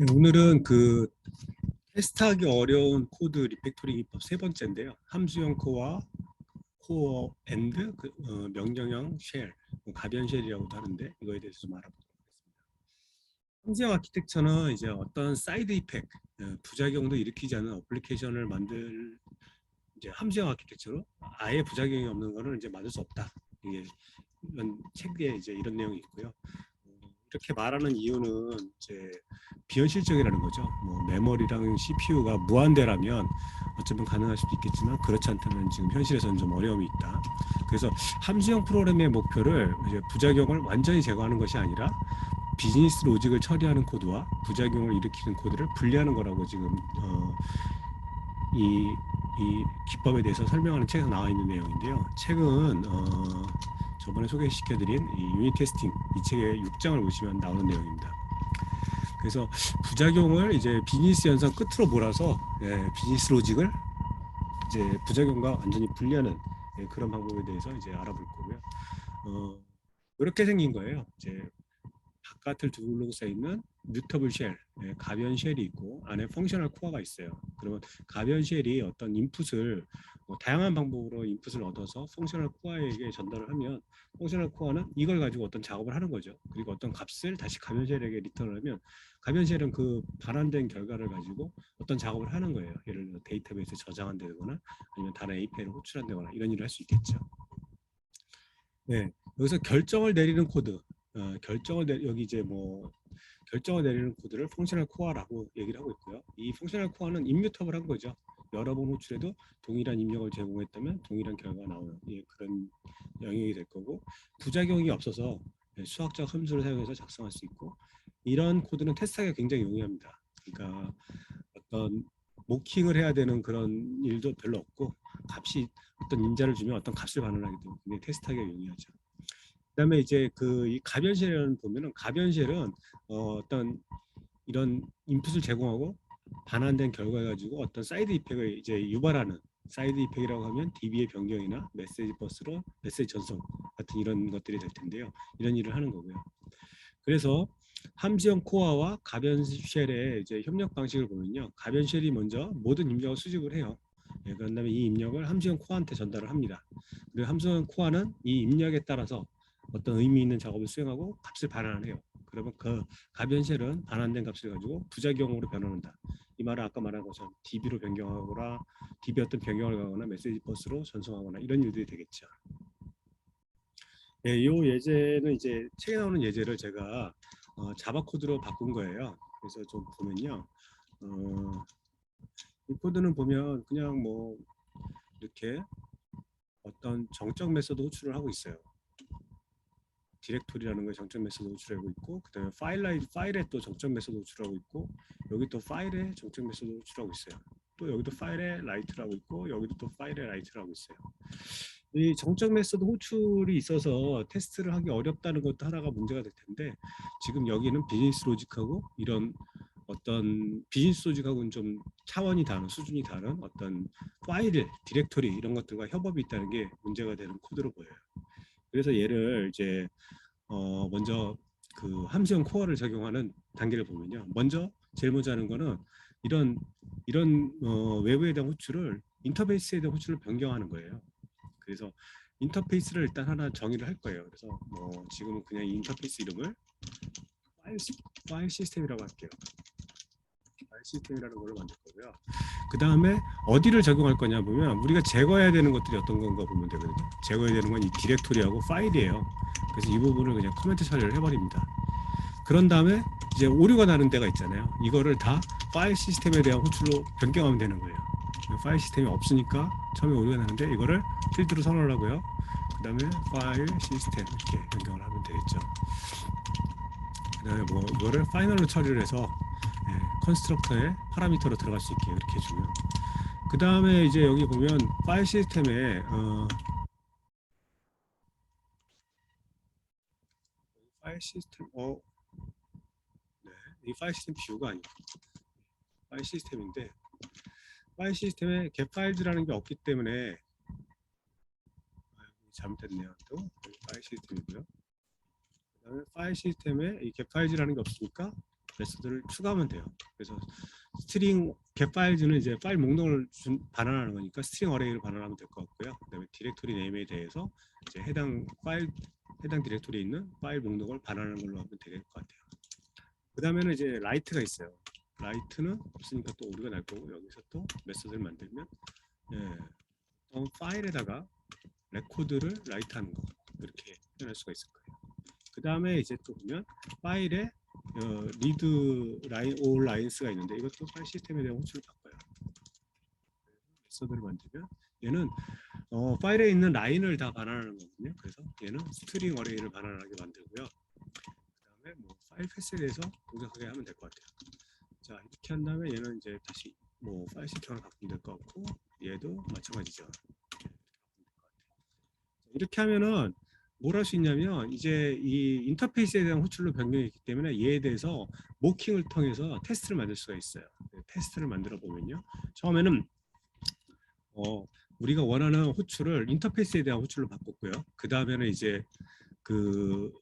네, 오늘은 그 테스트하기 어려운 코드 리팩토링 기법 세 번째인데요. 함수형 코어, 코어 앤드 그, 어, 명령형 쉘, 뭐 가변 쉘이라고도 하는데 이거에 대해서 좀 알아보도록 하겠습니다. 함수형 아키텍처는 이제 어떤 사이드 이펙트, 어, 부작용도 일으키지 않는 어플리케이션을 만들 이제 함수형 아키텍처로 아예 부작용이 없는 거는 이제 만들 수 없다. 이게 이런 책에 이제 이런 내용이 있고요. 어, 이렇게 말하는 이유는 이제 비현실적이라는 거죠. 뭐 메모리랑 CPU가 무한대라면 어쩌면 가능할 수도 있겠지만 그렇지 않다면 지금 현실에서는 좀 어려움이 있다. 그래서 함수형 프로그램의 목표를 이제 부작용을 완전히 제거하는 것이 아니라 비즈니스 로직을 처리하는 코드와 부작용을 일으키는 코드를 분리하는 거라고 지금 어, 이, 이 기법에 대해서 설명하는 책에 나와 있는 내용인데요. 책은 어, 저번에 소개시켜드린 이 유닛 테스팅 이 책의 6장을 보시면 나오는 내용입니다. 그래서 부작용을 이제 비즈니스 현상 끝으로 몰아서 예, 비즈니스 로직을 이제 부작용과 완전히 분리하는 예, 그런 방법에 대해서 이제 알아볼 거고요. 어, 이렇게 생긴 거예요. 이제 바깥을 둘러싸 있는 뮤터블 쉘, 예, 가변 쉘이 있고 안에 펑셔널 코어가 있어요. 그러면 가변 쉘이 어떤 인풋을 뭐 다양한 방법으로 인풋을 얻어서 펑셔널 코어에게 전달을 하면 펑셔널 코어는 이걸 가지고 어떤 작업을 하는 거죠. 그리고 어떤 값을 다시 가변 쉘에게 리턴을 하면 가변 쉘은 그 반환된 결과를 가지고 어떤 작업을 하는 거예요. 예를 들어 데이터베이스에 저장한다거나 아니면 다른 API를 호출한다거나 이런 일을 할 수 있겠죠. 네, 여기서 결정을 내리는 코드, 어, 결정을 내, 여기 이제 뭐 결정을 내리는 코드를 펑셔널 코어라고 얘기를 하고 있고요. 이 펑셔널 코어는 임뮤터블한 거죠. 여러 번 호출해도 동일한 입력을 제공했다면 동일한 결과가 나오는 예, 그런 영역이 될 거고 부작용이 없어서 예, 수학적 함수를 사용해서 작성할 수 있고 이런 코드는 테스트하기가 굉장히 용이합니다. 그러니까 어떤 모킹을 해야 되는 그런 일도 별로 없고 값이 어떤 인자를 주면 어떤 값을 반환하기 때문에 테스트하기가 용이하죠. 그다음에 이제 그이 가변쉘을 보면은 가변쉘은 어, 어떤 이런 인풋을 제공하고 반환된 결과 가지고 어떤 사이드 이펙을 이제 유발하는 사이드 이펙이라고 하면 DB의 변경이나 메시지 버스로 메시지 전송 같은 이런 것들이 될 텐데요. 이런 일을 하는 거고요. 그래서 함수형 코어와 가변 쉘의 이제 협력 방식을 보면요. 가변 쉘이 먼저 모든 입력을 수집을 해요. 예, 그런 다음에 이 입력을 함수형 코어한테 전달을 합니다. 그리고 함수형 코어는 이 입력에 따라서 어떤 의미 있는 작업을 수행하고 값을 반환해요. 그러면 그 가변 쉘은 반환된 값을 가지고 부작용으로 변환한다. 이 말은 아까 말한 것처럼 DB로 변경하거나 DB 어떤 변경을 가거나 메시지 버스로 전송하거나 이런 일들이 되겠죠. 예, 이 예제는 이제 책에 나오는 예제를 제가 어, 자바 코드로 바꾼 거예요. 그래서 좀 보면요. 어, 이 코드는 보면 그냥 뭐 이렇게 어떤 정적 메소드 호출을 하고 있어요. 디렉토리라는 걸 메소드 호출하고 있고 그 다음에 파일 라이 파일에 또 메소드 호출하고 있고 여기 또 파일에 메소드 호출하고 있어요. 또 여기도 파일에 라이트라고 있고 여기도 또 파일에 라이트라고 있어요. 이 정적 메소드 호출이 있어서 테스트를 하기 어렵다는 것도 하나가 문제가 될 텐데 지금 여기는 비즈니스 로직하고 이런 어떤 비즈니스 로직하고는 좀 차원이 다른 수준이 다른 어떤 파일, 디렉토리 이런 것들과 협업이 있다는 게 문제가 되는 코드로 보여요. 그래서 얘를 이제 어 먼저 그 함수형 코어를 적용하는 단계를 보면요. 먼저 제일 먼저 하는 거는 이런 이런 어 외부에 대한 호출을 인터페이스에 대한 호출을 변경하는 거예요. 그래서 인터페이스를 일단 하나 정의를 할 거예요. 그래서 뭐 지금은 그냥 이 인터페이스 이름을 파일, 시, 파일 시스템이라고 할게요. 시스템이라는 걸로 만들 거고요. 그 다음에 어디를 적용할 거냐 보면 우리가 제거해야 되는 것들이 어떤 건가 보면 되거든요. 제거해야 되는 건 이 디렉토리하고 파일이에요. 그래서 이 부분을 그냥 커멘트 처리를 해버립니다. 그런 다음에 이제 오류가 나는 데가 있잖아요. 이거를 다 파일 시스템에 대한 호출로 변경하면 되는 거예요. 파일 시스템이 없으니까 처음에 오류가 나는데 이거를 필드로 선언을 하고요. 그 다음에 파일 시스템 이렇게 변경을 하면 되겠죠. 그 다음에 뭐 이거를 파이널로 처리를 해서 예, 컨스트럭터의 파라미터로 들어갈 수 있게 이렇게 해주고요. 그 다음에 이제 여기 보면 파일 시스템에 어, 파일 시스템 어, 네, 이 파일 시스템 뷰가 아니고 파일 시스템인데 파일 시스템에 get 파일즈라는 게 없기 때문에 아이고, 잘못됐네요. 또 파일 시스템이고요. 그 다음에 파일 시스템에 이 get 파일즈라는 게 없으니까 메소드를 추가하면 돼요. 그래서 스트링 get 파일즈는 이제 파일 목록을 준, 반환하는 거니까 스트링 어레이를 반환하면 될 것 같고요. 그다음에 디렉토리 네임에 대해서 이제 해당 파일 해당 디렉토리에 있는 파일 목록을 반환하는 걸로 하면 될 것 같아요. 그다음에는 이제 라이트가 있어요. 라이트는 없으니까 또 오류가 날 거고 여기서 또 메소드를 만들면 예, 어떤 파일에다가 레코드를 라이트하는 거 이렇게 표현할 수가 있을 거예요. 그 다음에 이제 또 보면 파일에 어, 리드 라인 올 라인스가 있는데 이것도 파일 시스템에 대한 호출을 바꿔요. 메소드를 만들면 얘는 어, 파일에 있는 라인을 다 반환하는 거거든요. 그래서 얘는 스트링 어레이를 반환하게 만들고요. 그다음에 뭐 파일 패스에 대해서 동작하게 하면 될 것 같아요. 자 이렇게 한 다음에 얘는 이제 다시 뭐 파일 시스템을 바꾸면 될 것 같고 얘도 마찬가지죠. 이렇게 하면은 뭘 할 수 있냐면 이제 이 인터페이스에 대한 호출로 변경했기 때문에 얘에 대해서 모킹을 통해서 테스트를 만들 수가 있어요. 네, 테스트를 만들어 보면요. 처음에는 어, 우리가 원하는 호출을 인터페이스에 대한 호출로 바꿨고요. 그 다음에는 이제 그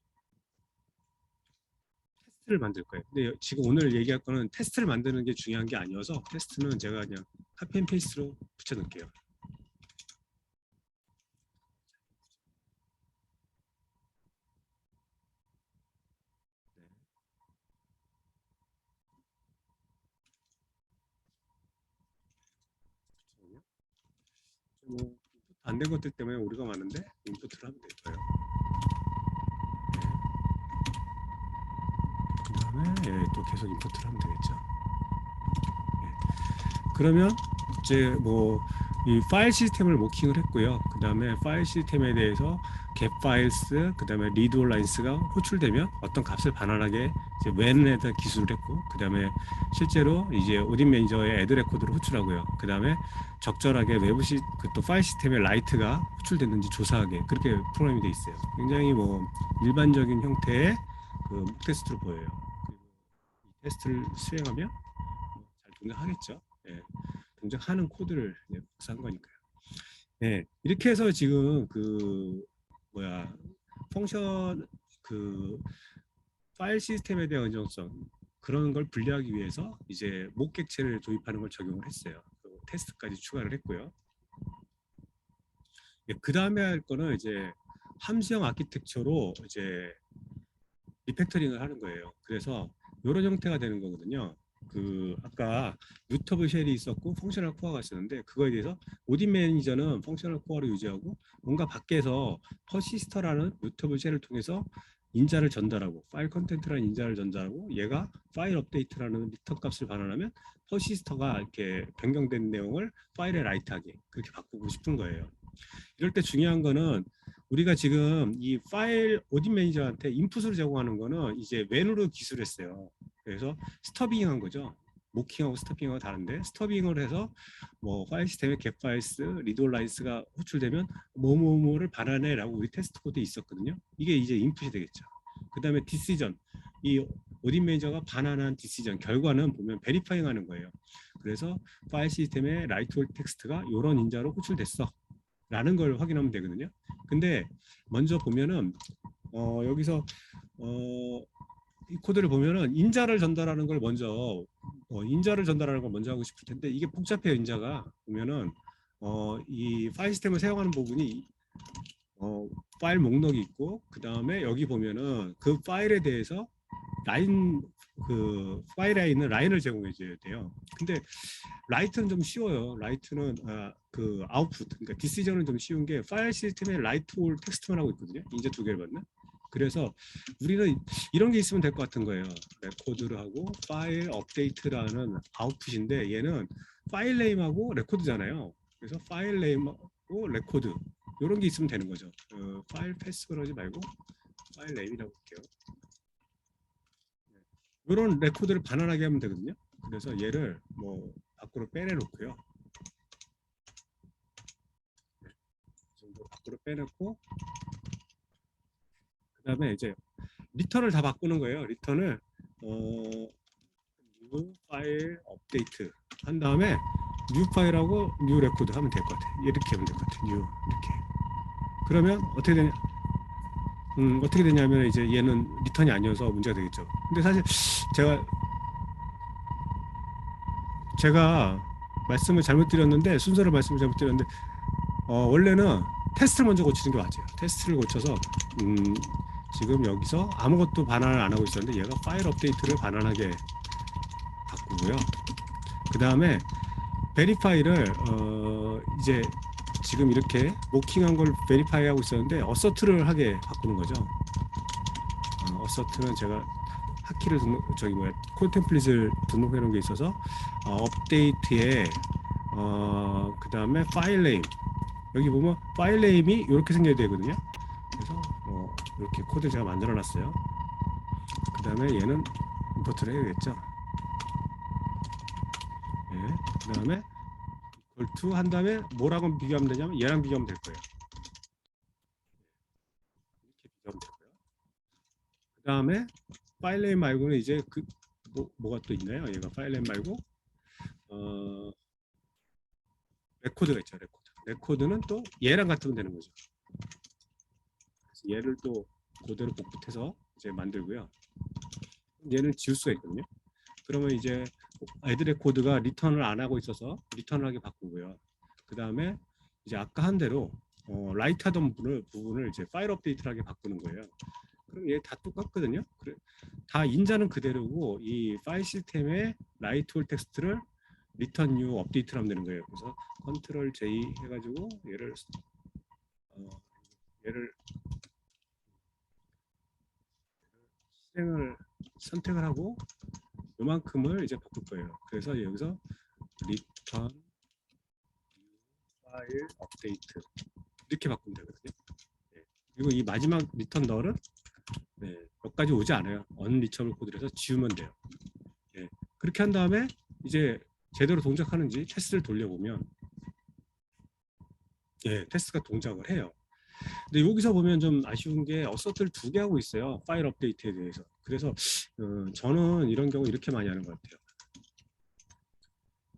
테스트를 만들 거예요. 근데 지금 오늘 얘기할 거는 테스트를 만드는 게 중요한 게 아니어서 테스트는 제가 그냥 카피 앤 페이스트로 붙여놓을게요. 네. 뭐 안된 것들 때문에 오류가 많은데 인풋을 하면 될 거예요. 그 다음에 예, 또 계속 인풋을 하면 되겠죠. 예. 그러면 이제 뭐 이 파일 시스템을 모킹을 했고요. 그 다음에 파일 시스템에 대해서 get files, 그 다음에 read all lines가 호출되면 어떤 값을 반환하게 이제 when에다 기술을 했고, 그 다음에 실제로 이제 오딘 매니저의 애드 레코드를 호출하고요. 그 다음에 적절하게 외부 시, 그또 파일 시스템에 라이트가 호출됐는지 조사하게 그렇게 프로그램이 돼 있어요. 굉장히 뭐 일반적인 형태의 그 테스트로 보여요. 테스트를 수행하면 뭐잘 동작하겠죠. 예. 동작하는 코드를 복사한 거니까요. 네, 이렇게 해서 지금 그 뭐야 펑션 그 파일 시스템에 대한 안정성 그런 걸 분리하기 위해서 이제 목 객체를 도입하는 걸 적용을 했어요. 그 테스트까지 추가를 했고요. 그 다음에 할 거는 이제 함수형 아키텍처로 이제 리팩터링을 하는 거예요. 그래서 이런 형태가 되는 거거든요. 그 아까 뮤터블 쉘이 있었고 펑셔널 코어가 있었는데 그거에 대해서 오딘 매니저는 펑셔널 코어를 유지하고 뭔가 밖에서 퍼시스터라는 뮤터블 쉘을 통해서 인자를 전달하고 파일 컨텐트라는 인자를 전달하고 얘가 파일 업데이트라는 리턴 값을 반환하면 퍼시스터가 이렇게 변경된 내용을 파일에 라이트하게 그렇게 바꾸고 싶은 거예요. 이럴 때 중요한 거는 우리가 지금 이 파일 오딘 매니저한테 인풋으로 제공하는 거는 이제 웬으로 기술했어요. 그래서 스터빙한 거죠. 모킹하고 스터빙하고 다른데 스터빙을 해서 뭐 파일 files, read all lines가 호출되면 뭐뭐뭐를 반환해라고 우리 테스트 코드에 있었거든요. 이게 이제 인풋이 되겠죠. 그 다음에 decision 이 오딘 매니저가 반환한 디시전 결과는 보면 베리파잉 하는 거예요. 그래서 파일 시스템에 write all 텍스트가 이런 인자로 호출됐어. 라는 걸 확인하면 되거든요. 근데 먼저 보면은 어 여기서 어 이 코드를 보면은 인자를 전달하는 걸 먼저 어 인자를 전달하는 걸 먼저 하고 싶을 텐데 이게 복잡해요 인자가 보면은 어 이 파일 시스템을 사용하는 부분이 어 파일 목록이 있고 그 다음에 여기 보면은 그 파일에 대해서 라인 그 파일에 있는 라인을 제공해 줘야 돼요. 근데 라이트는 좀 쉬워요. 라이트는 아, 그 아웃풋 그러니까 디시전은 좀 쉬운 게 파일 시스템에 라이트 올 텍스트만 하고 있거든요. 인자 두 개를 받는. 그래서 우리는 이런 게 있으면 될 것 같은 거예요. 레코드를 하고 파일 업데이트라는 아웃풋인데 얘는 파일 네임하고 레코드잖아요. 그래서 파일 네임하고 레코드 이런 게 있으면 되는 거죠. 어, 파일 패스 그러지 말고 파일 네임이라고 할게요. 이런 레코드를 반환하게 하면 되거든요. 그래서 얘를 뭐 밖으로 빼내놓고요. 네, 밖으로 빼놓고 그다음에 이제 리턴을 다 바꾸는 거예요. 리턴을 어, new 파일 업데이트 한 다음에 new 파일하고 new 레코드 하면 될 것 같아요. 이렇게 하면 될 것 같아요. new 이렇게. 그러면 어떻게 되냐? 음, 어떻게 되냐면 이제 얘는 리턴이 아니어서 문제가 되겠죠. 근데 사실 제가 제가 말씀을 잘못 드렸는데 순서를 말씀을 잘못 드렸는데 어, 원래는 테스트를 먼저 고치는 게 맞아요. 테스트를 고쳐서 음, 지금 여기서 아무것도 반환을 안 하고 있었는데 얘가 파일 업데이트를 반환하게 바꾸고요. 그 다음에 베리파이를 어, 이제 지금 이렇게 모킹한 걸 베리파이 하고 있었는데 어서트를 하게 바꾸는 거죠. 어, 어서트는 제가 하키를 등록 저기 뭐야 콘템플릿을 등록해 놓은 게 있어서 어, 업데이트에 어, 그 다음에 파일 네임 여기 보면 파일 네임이 이렇게 생겨야 되거든요. 이렇게 코드 제가 만들어 놨어요. 그 다음에 얘는 임포트를 해야겠죠. 예, 그 다음에 이퀄 한 다음에 뭐라고 비교하면 되냐면 얘랑 비교하면 될 거예요. 이렇게 비교하면 되고요. 그 다음에 파일 네임 말고는 이제 그 뭐, 뭐가 또 있나요? 얘가 파일 네임 말고 어 레코드가 있죠. 레코드. 레코드는 또 얘랑 같으면 되는 거죠. 얘를 또 그대로 복붙해서 이제 만들고요. 얘는 지울 수가 있거든요. 그러면 이제 애드 레코드가 리턴을 안 하고 있어서 리턴을 하게 바꾸고요. 그 다음에 이제 아까 한 대로 어, 라이트 하던 부분을, 부분을 이제 파일 업데이트를 하게 바꾸는 거예요. 그럼 얘 다 똑같거든요. 그래, 다 인자는 그대로고 이 파일 시스템에 라이트 올 텍스트를 리턴 뉴 업데이트를 하면 되는 거예요. 그래서 컨트롤 J 해가지고 얘를 어, 얘를 실행을 선택을 하고 요만큼을 이제 바꿀 거예요. 그래서 여기서 리턴 파일 업데이트 이렇게 바꾸면 되거든요. 네. 그리고 이 마지막 리턴 널은 네, 몇 가지 오지 않아요. 언리처블 코드를 해서 지우면 돼요. 예, 그렇게 한 다음에 이제 제대로 동작하는지 테스트를 돌려보면 예, 테스트가 동작을 해요. 근데 여기서 보면 좀 아쉬운 게 어서트를 두 개 하고 있어요. 파일 업데이트에 대해서. 그래서 어, 저는 이런 경우 이렇게 많이 하는 것 같아요.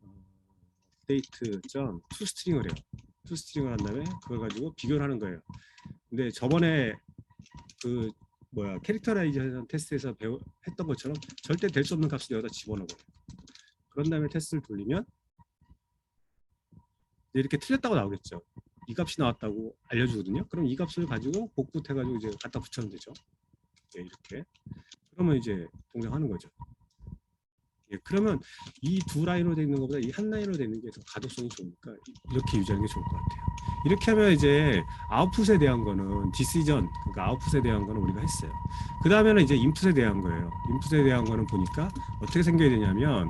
어, 업데이트 점 투스트링을 해요. 투스트링을 한 다음에 그걸 가지고 비교를 하는 거예요. 근데 저번에 그 뭐야 캐릭터라이제이션 테스트에서 배우, 했던 것처럼 절대 될 수 없는 값을 여기다 집어넣어요. 그런 다음에 테스트를 돌리면 이렇게 틀렸다고 나오겠죠. 이 값이 나왔다고 알려주거든요. 그럼 이 값을 가지고 복붙해가지고 이제 갖다 붙여면 되죠. 예, 이렇게. 그러면 이제 동작하는 거죠. 예, 그러면 이 두 라인으로 되어 있는 것보다 이 한 라인으로 되어 있는 게 더 가독성이 좋으니까 이- 이렇게 유지하는 게 좋을 것 같아요. 이렇게 하면 이제 아웃풋에 대한 거는 디시전, 그러니까 아웃풋에 대한 거는 우리가 했어요. 그 다음에는 이제 인풋에 대한 거예요. 인풋에 대한 거는 보니까 어떻게 생겨야 되냐면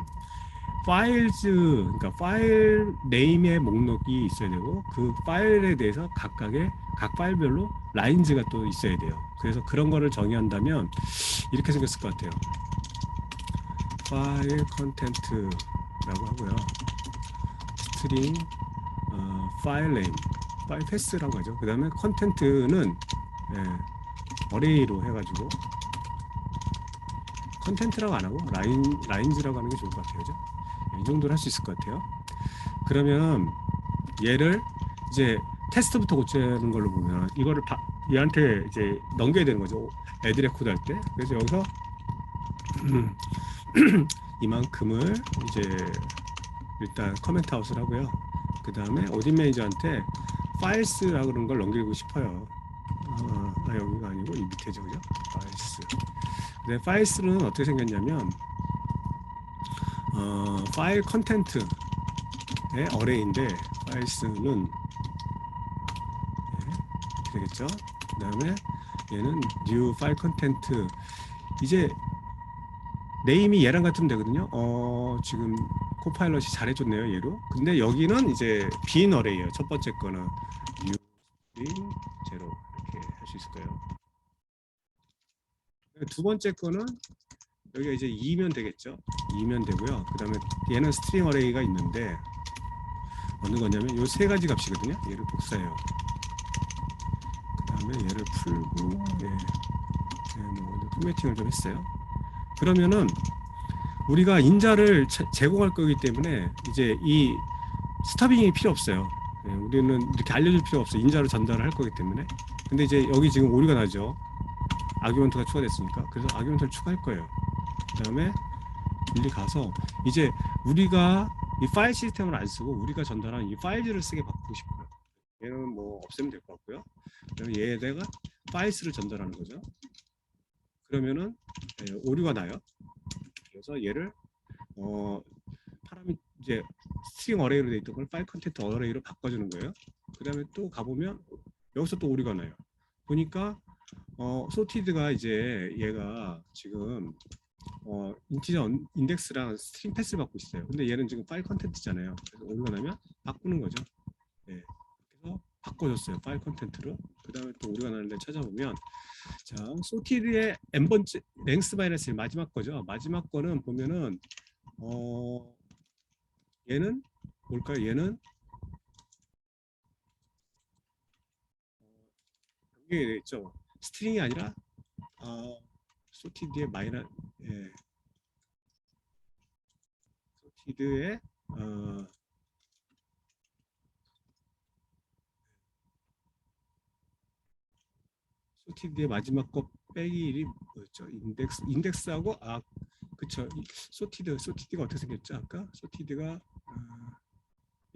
파일즈, 그러니까 파일 네임의 목록이 있어야 되고 그 파일에 대해서 각각의 각 파일별로 라인즈가 또 있어야 돼요. 그래서 그런 거를 정의한다면 이렇게 생겼을 것 같아요. 파일 컨텐트라고 하고요. 스트링 어, 파일 네임, 파일 패스라고 하죠. 그 다음에 컨텐트는 예, 어레이로 해가지고 컨텐트라고 안 하고 라인 라인즈라고 하는 게 좋을 것 같아요. 그죠? 이 정도는 할 수 있을 것 같아요. 그러면 얘를 이제 테스트부터 고치는 걸로 보면 이거를 바, 얘한테 이제 넘겨야 되는 거죠. 애드레코드 할 때. 그래서 여기서 이만큼을 이제 일단 커멘트 아웃을 하고요. 그 다음에 오딘 매니저한테 파일스라고 그러는 걸 넘기고 싶어요. 아, 아, 여기가 아니고 이 밑에죠, 그죠? 파일스. 근데 파일스는 어떻게 생겼냐면 어, 파일 컨텐트의 어레이인데 파일스는 네, 이렇게 되겠죠. 그 다음에 얘는 new 파일 컨텐트 이제 네임이 얘랑 같으면 되거든요. 어, 지금 코파일럿이 잘해줬네요, 얘로. 근데 여기는 이제 빈 어레이예요. 첫 번째 거는 new string 제로 이렇게 할 수 있을 거예요. 두 번째 거는 여기가 이제 2면 되겠죠. 2면 되고요. 그 다음에 얘는 스트링 어레이가 있는데 어느 거냐면 요 세 가지 값이거든요. 얘를 복사해요. 그 다음에 얘를 풀고 예, 예, 뭐 포매팅을 좀 했어요. 그러면은 우리가 인자를 제- 제공할 거기 때문에 이제 이 스타빙이 필요 없어요. 예, 우리는 이렇게 알려줄 필요 없어. 요 인자로 전달을 할 거기 때문에. 근데 이제 여기 지금 오류가 나죠. 아규먼트가 추가됐으니까. 그래서 아규먼트를 추가할 거예요. 그 다음에 일리 가서 이제 우리가 이 파일 시스템을 안 쓰고 우리가 전달한 이 파일들을 쓰게 바꾸고 싶어요. 얘는 뭐 없애면 될 것 같고요. 그러면 얘에다가 파일스를 전달하는 거죠. 그러면은 예, 오류가 나요. 그래서 얘를 어 파라미 이제 스트링 어레이로 돼 있던 걸 파일 컨텐트 어레이로 바꿔주는 거예요. 그 다음에 또 가보면 여기서 또 오류가 나요. 보니까 어 소티드가 이제 얘가 지금 어 인티저 언- 인덱스랑 스트링 패스를 받고 있어요. 근데 얘는 지금 파일 컨텐트잖아요. 그래서 오류가 나면 바꾸는 거죠. 예. 그래서 바꿔줬어요. 파일 컨텐트로. 그 다음에 또 오류가 나는데 찾아보면 자 소티드의 n 번째 랭스 마이너스 1 마지막 거죠. 마지막 거는 보면은 어 얘는 뭘까요? 얘는 이게 돼 있죠. 스트링이 아니라 어, 소티드의 마이너 예. 소티드의 어, 소티드의 마지막 거 빼기 1이 뭐였죠? 인덱스 인덱스하고 아 그쵸 이- 소티드 소티드가 어떻게 생겼죠? 아까 소티드가 어,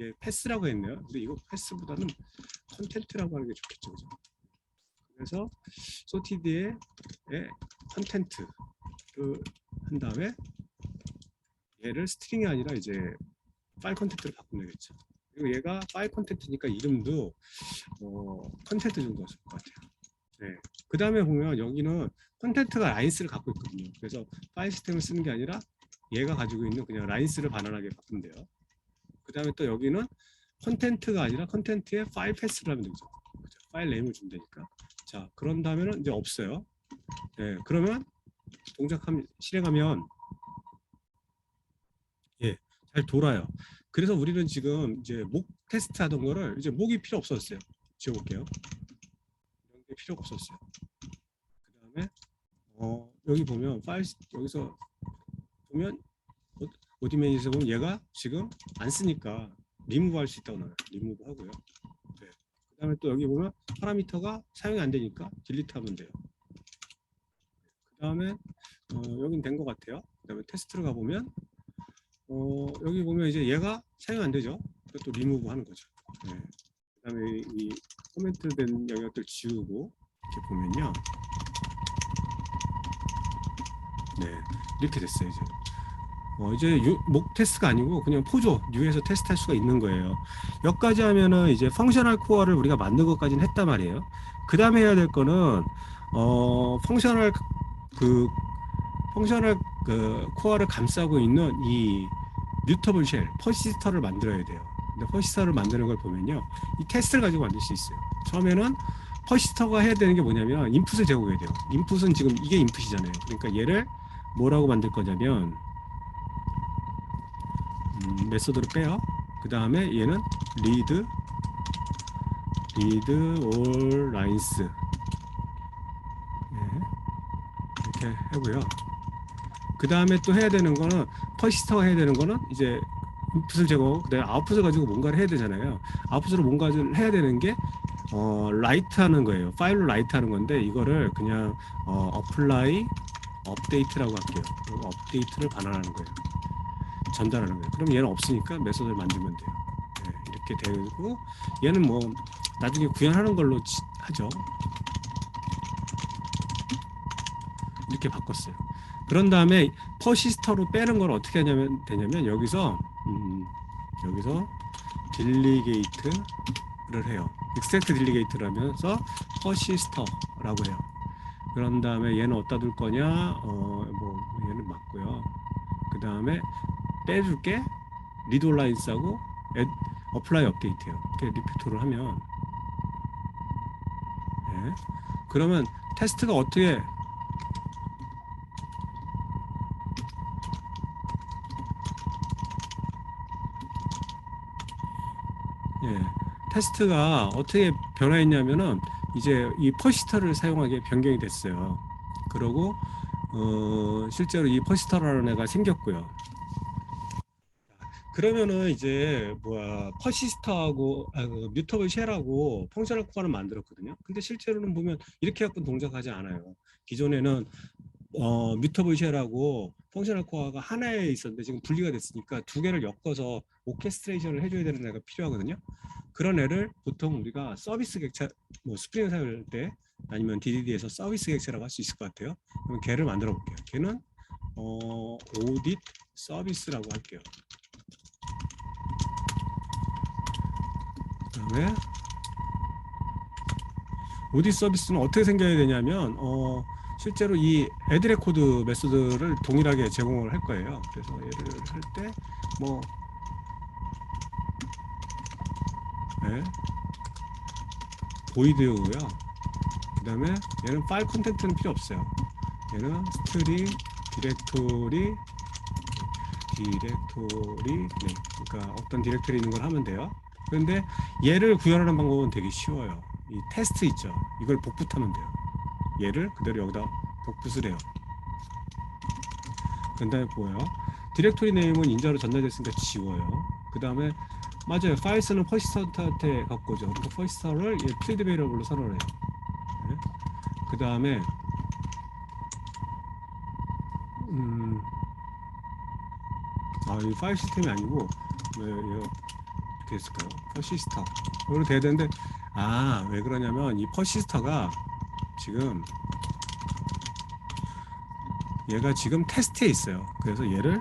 예 패스라고 했네요. 근데 이거 패스보다는 컨텐트라고 하는 게 좋겠죠, 그죠? 그래서 소티드의 의 컨텐트를 한 다음에 얘를 스트링이 아니라 이제 파일 컨텐트로 바꾸면 되겠죠. 그리고 얘가 파일 컨텐트니까 이름도 어, 컨텐트 정도였을 것 같아요. 네. 그 다음에 보면 여기는 컨텐트가 라인스를 갖고 있거든요. 그래서 파일 시스템을 쓰는 게 아니라 얘가 가지고 있는 그냥 라인스를 반환하게 바꾸면 돼요. 그 다음에 또 여기는 컨텐트가 아니라 컨텐트의 파일 패스를 하면 되죠. 그죠? 파일 네임을 주면 되니까. 자, 그런 다음에는 이제 없어요. 네, 그러면 동작하면 실행하면 예, 잘 돌아요. 그래서 우리는 지금 이제 목 테스트 하던 거를 이제 목이 필요 없었어요. 지워볼게요. 이런 게 필요가 없었어요. 그 다음에 어, 여기 보면 파일 시- 여기서 보면 어- 오디메인에서 보면 얘가 지금 안 쓰니까 리무브 할 수 있다고 나와요. 리무브 하고요. 다음에 또 여기 보면 파라미터가 사용이 안 되니까 딜리트 하면 돼요. 그 다음에 어, 여긴 된 것 같아요. 그 다음에 테스트로 가보면 어, 여기 보면 이제 얘가 사용 안 되죠. 그것도 리무브 하는 거죠. 네. 그 다음에 이 코멘트 된 영역들 지우고 이렇게 보면요. 네, 이렇게 됐어요 이제. 어, 이제 유, 목 테스트가 아니고 그냥 포조 뉴에서 테스트할 수가 있는 거예요. 여기까지 하면은 이제 펑셔널 코어를 우리가 만든 것까지는 했단 말이에요. 그 다음에 해야 될 거는 어, 펑셔널 그 펑셔널 그 코어를 감싸고 있는 이 뮤터블 쉘 퍼시스터를 만들어야 돼요. 근데 퍼시스터를 만드는 걸 보면요, 이 테스트를 가지고 만들 수 있어요. 처음에는 퍼시스터가 해야 되는 게 뭐냐면 인풋을 제공해야 돼요. 인풋은 지금 이게 인풋이잖아요. 그러니까 얘를 뭐라고 만들 거냐면 음, 메소드를 빼요. 그 다음에 얘는 read all lines 예, 이렇게 하고요. 그 다음에 또 해야 되는 거는 퍼시스터가 해야 되는 거는 이제 인풋을 제공, 그다음에 아웃풋을 가지고 뭔가를 해야 되잖아요. 아웃풋으로 뭔가를 해야 되는 게 어, 라이트 하는 거예요. 파일로 라이트 하는 건데 이거를 그냥 어, 어플라이 업데이트라고 할게요. 업데이트를 반환하는 거예요. 전달하는 거예요. 그럼 얘는 없으니까 메소드를 만들면 돼요. 네, 이렇게 되고 얘는 뭐 나중에 구현하는 걸로 지- 하죠. 이렇게 바꿨어요. 그런 다음에 퍼시스터로 빼는 걸 어떻게 하냐면 되냐면 여기서 음, 여기서 딜리게이트를 해요. 익스트랙트 딜리게이트를 하면서 퍼시스터라고 해요. 그런 다음에 얘는 어디다 둘 거냐? 어, 뭐 얘는 맞고요. 그 다음에 빼줄게 리드 온라인스하고 어플라이 업데이트예요. 이렇게 리피트를 하면 예. 그러면 테스트가 어떻게 예, 테스트가 어떻게 변화했냐면은 이제 이 퍼시스터를 사용하게 변경이 됐어요. 그러고 어, 실제로 이 퍼시스터라는 애가 생겼고요. 그러면은 이제 뭐야 퍼시스터하고 아, 그 뮤터블 쉘하고 펑셔널 코어를 만들었거든요. 근데 실제로는 보면 이렇게 갖고 동작하지 않아요. 기존에는 어, 뮤터블 쉘하고 펑셔널 코어가 하나에 있었는데 지금 분리가 됐으니까 두 개를 엮어서 오케스트레이션을 해줘야 되는 애가 필요하거든요. 그런 애를 보통 우리가 서비스 객체, 뭐 스프링 사용할 때 아니면 DDD에서 서비스 객체라고 할 수 있을 것 같아요. 그럼 걔를 만들어 볼게요. 걔는 어, 오딧 서비스라고 할게요. 그다음에 오딧 서비스는 어떻게 생겨야 되냐면 어, 실제로 이 애드 레코드 메소드를 동일하게 제공을 할 거예요. 그래서 얘를 할 때뭐 네. 보이드고요. 그 다음에 얘는 파일 컨텐트는 필요 없어요. 얘는 스트링 디렉토리 디렉토리 네. 그러니까 어떤 디렉토리 있는 걸 하면 돼요. 그런데 얘를 구현하는 방법은 되게 쉬워요. 이 테스트 있죠. 이걸 복붙하면 돼요. 얘를 그대로 여기다 복붙을 해요. 그 다음에 뭐예요? 디렉토리 네임은 인자로 전달됐으니까 지워요. 그 다음에 맞아요. 파일스는 퍼시스턴트한테 갖고 오죠. 그러니까 퍼시스턴을 얘 필드 베이러블로 선언해요. 네. 그 다음에 음, 아, 이 파일 시스템이 아니고 왜 했을까요? 퍼시스터. 이걸로 돼야 되는데 아, 왜 그러냐면 이 퍼시스터가 지금 얘가 지금 테스트에 있어요. 그래서 얘를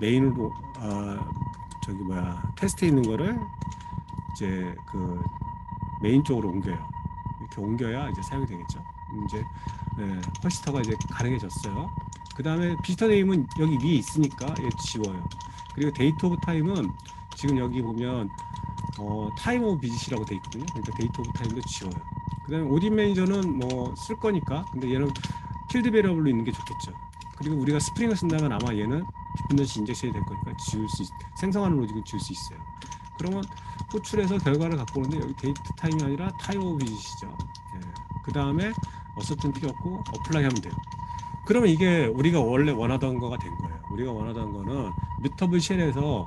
메인으로 아 저기 뭐야 테스트에 있는 거를 이제 그 메인 쪽으로 옮겨요. 이렇게 옮겨야 이제 사용이 되겠죠. 이제 네, 퍼시스터가 이제 가능해졌어요. 그 다음에 비스터 네임은 여기 위에 있으니까 얘 지워요. 그리고 데이트 오브 타임은 지금 여기 보면 어, 타임 오브 비짓이라고 돼 있거든요. 그러니까 데이트 오브 타임도 지워요. 그 다음에 오딘 매니저는 뭐 쓸 거니까 근데 얘는 필드 베리어블로 있는 게 좋겠죠. 그리고 우리가 스프링을 쓴다면 아마 얘는 디펜던시 인젝션이 될 거니까 지울 수 있, 생성하는 로직은 지울 수 있어요. 그러면 호출해서 결과를 갖고 오는데 여기 데이트 타임이 아니라 타임 오브 비짓이죠. 예. 그 다음에 어서튼 필요 없고 어플라이 하면 돼요. 그러면 이게 우리가 원래 원하던 거가 된 거예요. 우리가 원하던 거는 뮤터블 쉘에서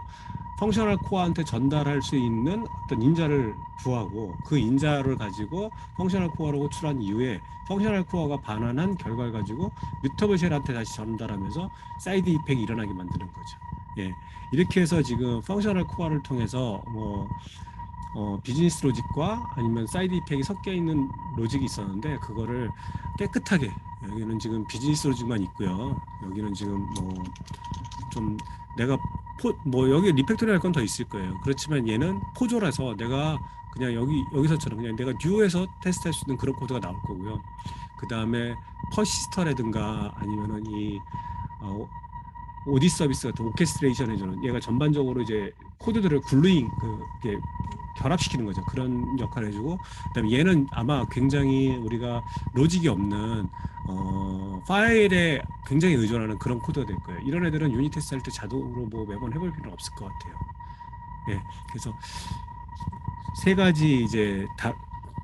펑셔널 코어한테 전달할 수 있는 어떤 인자를 구하고 그 인자를 가지고 펑셔널 코어로 호출한 이후에 펑셔널 코어가 반환한 결과를 가지고 뮤터블 쉘한테 다시 전달하면서 사이드 이펙이 일어나게 만드는 거죠. 예. 이렇게 해서 지금 펑셔널 코어를 통해서 뭐 어, 비즈니스 로직과 아니면 사이드 이펙이 섞여 있는 로직이 있었는데 그거를 깨끗하게 여기는 지금 비즈니스 로직만 있고요. 여기는 지금 뭐 좀 내가 포, 뭐 여기 리팩토리 할 건 더 있을 거예요. 그렇지만 얘는 포조라서 내가 그냥 여기 여기서처럼 그냥 내가 듀오에서 테스트할 수 있는 그런 코드가 나올 거고요. 그 다음에 퍼시스터라든가 아니면은 이 어, 오디 서비스 같은 오케스트레이션 해주는 얘가 전반적으로 이제 코드들을 글루잉 그 결합시키는 거죠. 그런 역할을 해주고 그다음에 얘는 아마 굉장히 우리가 로직이 없는 어, 파일에 굉장히 의존하는 그런 코드가 될 거예요. 이런 애들은 유닛 테스트 할 때 자동으로 뭐 매번 해볼 필요는 없을 것 같아요. 예, 그래서 세 가지 이제 다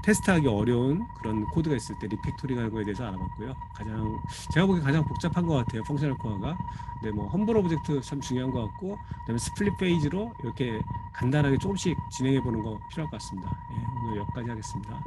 테스트하기 어려운 그런 코드가 있을 때 리팩토리 가는 거에 대해서 알아봤고요. 가장 제가 보기에 가장 복잡한 것 같아요. 펑셔널 코어가. 근데 뭐 험블 오브젝트 참 중요한 것 같고 그다음에 스플릿 페이지로 이렇게 간단하게 조금씩 진행해 보는 거 필요할 것 같습니다. 예, 오늘 여기까지 하겠습니다.